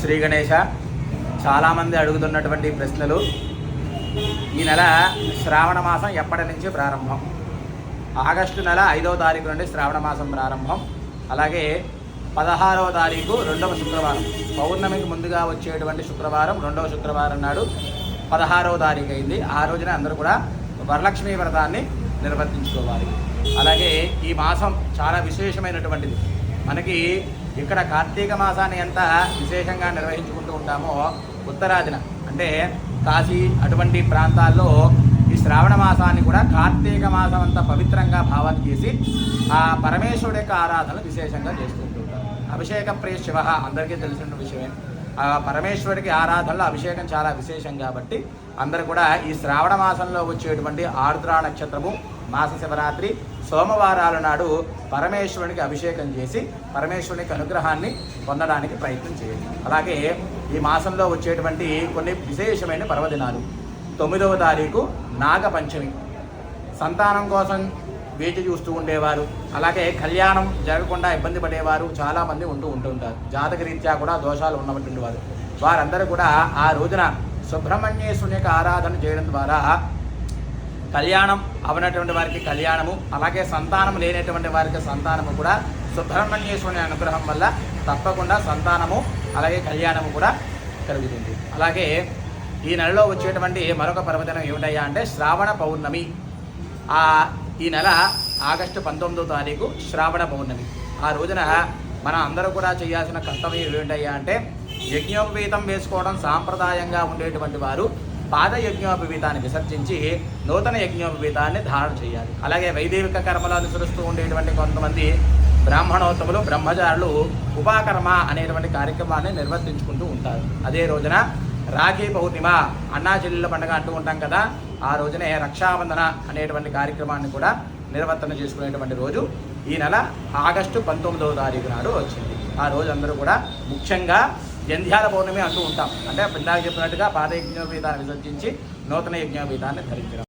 శ్రీ గణేష చాలామంది అడుగుతున్నటువంటి ప్రశ్నలు. ఈ నెల శ్రావణ మాసం ఎప్పటి నుంచి ప్రారంభం? ఆగస్టు నెల ఐదవ తారీఖు నుండి శ్రావణ మాసం ప్రారంభం. అలాగే పదహారవ తారీఖు రెండవ శుక్రవారం. పౌర్ణమికి ముందుగా వచ్చేటువంటి శుక్రవారం రెండవ శుక్రవారం నాడు పదహారవ తారీఖు అయింది. ఆ రోజున అందరూ కూడా వరలక్ష్మీ వ్రతాన్ని నిర్వర్తించుకోవాలి. అలాగే ఈ మాసం చాలా విశేషమైనటువంటిది. మనకి ఇక్కడ కార్తీక మాసాన్ని ఎంత విశేషంగా నిర్వహించుకుంటూ ఉంటామో ఉత్తరాదిన అంటే కాశీ అటువంటి ప్రాంతాల్లో ఈ శ్రావణ మాసాన్ని కూడా కార్తీక మాసం అంతా పవిత్రంగా భావన చేసి ఆ పరమేశ్వరుడి యొక్క ఆరాధనలు విశేషంగా చేస్తుంటూ ఉంటారు. అభిషేక ప్రియ శివ అందరికీ తెలిసిన విషయమే. ఆ పరమేశ్వరుడికి ఆరాధనలో అభిషేకం చాలా విశేషం కాబట్టి అందరూ కూడా ఈ శ్రావణ మాసంలో వచ్చేటువంటి ఆర్ద్రా నక్షత్రము మాస శివరాత్రి సోమవారాల నాడు పరమేశ్వరునికి అభిషేకం చేసి పరమేశ్వరునికి అనుగ్రహాన్ని పొందడానికి ప్రయత్నం చేయండి. అలాగే ఈ మాసంలో వచ్చేటువంటి కొన్ని విశేషమైన పర్వదినాలు. తొమ్మిదవ తారీఖు నాగపంచమి. సంతానం కోసం వేచి చూస్తూ ఉండేవారు. అలాగే కళ్యాణం జరగకుండా ఇబ్బంది పడేవారు చాలామంది ఉంటూ ఉంటుంటారు. జాతకరీత్యా కూడా దోషాలు ఉన్నటువంటి వారు. వారందరూ కూడా ఆ రోజున సుబ్రహ్మణ్యేశ్వరుని యొక్క ఆరాధన చేయడం ద్వారా కళ్యాణం అవనటువంటి వారికి కళ్యాణము అలాగే సంతానం లేనటువంటి వారికి సంతానము కూడా సుబ్రహ్మణ్యేశ్వరుని అనుగ్రహం వల్ల తప్పకుండా సంతానము అలాగే కళ్యాణము కూడా కలుగుతుంది. అలాగే ఈ నెలలో వచ్చేటువంటి మరొక పర్వదినం ఏమిటయ్యా అంటే శ్రావణ పౌర్ణమి. ఆ ఈ నెల ఆగస్టు పంతొమ్మిదో తారీఖు శ్రావణ పౌర్ణమి. ఆ రోజున మనం అందరూ కూడా చేయాల్సిన కర్తవ్యం ఏమిటయ్యా అంటే యజ్ఞోపేతం వేసుకోవడం సాంప్రదాయంగా ఉండేటువంటి వారు పాద యజ్ఞోపవీతాన్ని విసర్జించి నూతన యజ్ఞోపవీతాన్ని ధారణ చేయాలి. అలాగే వైదేవిక కర్మలు అనుసరిస్తూ ఉండేటువంటి కొంతమంది బ్రాహ్మణోత్తములు బ్రహ్మచారులు ఉపాకర్మ అనేటువంటి కార్యక్రమాన్ని నిర్వర్తించుకుంటూ ఉంటారు. అదే రోజున రాఖీ పౌర్ణిమ అన్నా చెల్లెళ్ళ పండుగ అంటూ ఉంటాం కదా ఆ రోజునే రక్షాబంధన అనేటువంటి కార్యక్రమాన్ని కూడా నిర్వర్తన చేసుకునేటువంటి రోజు ఈ నెల ఆగస్టు పంతొమ్మిదవ తారీఖు నాడు వచ్చింది. ఆ రోజు అందరూ కూడా ముఖ్యంగా జంధ్యాల పౌర్ణమి అంటూ ఉంటాం. అంటే ఇందాక చెప్పినట్టుగా పాత యజ్ఞోపేతాన్ని విసర్జించి నూతన యజ్ఞోపేతాన్ని ధరించడం.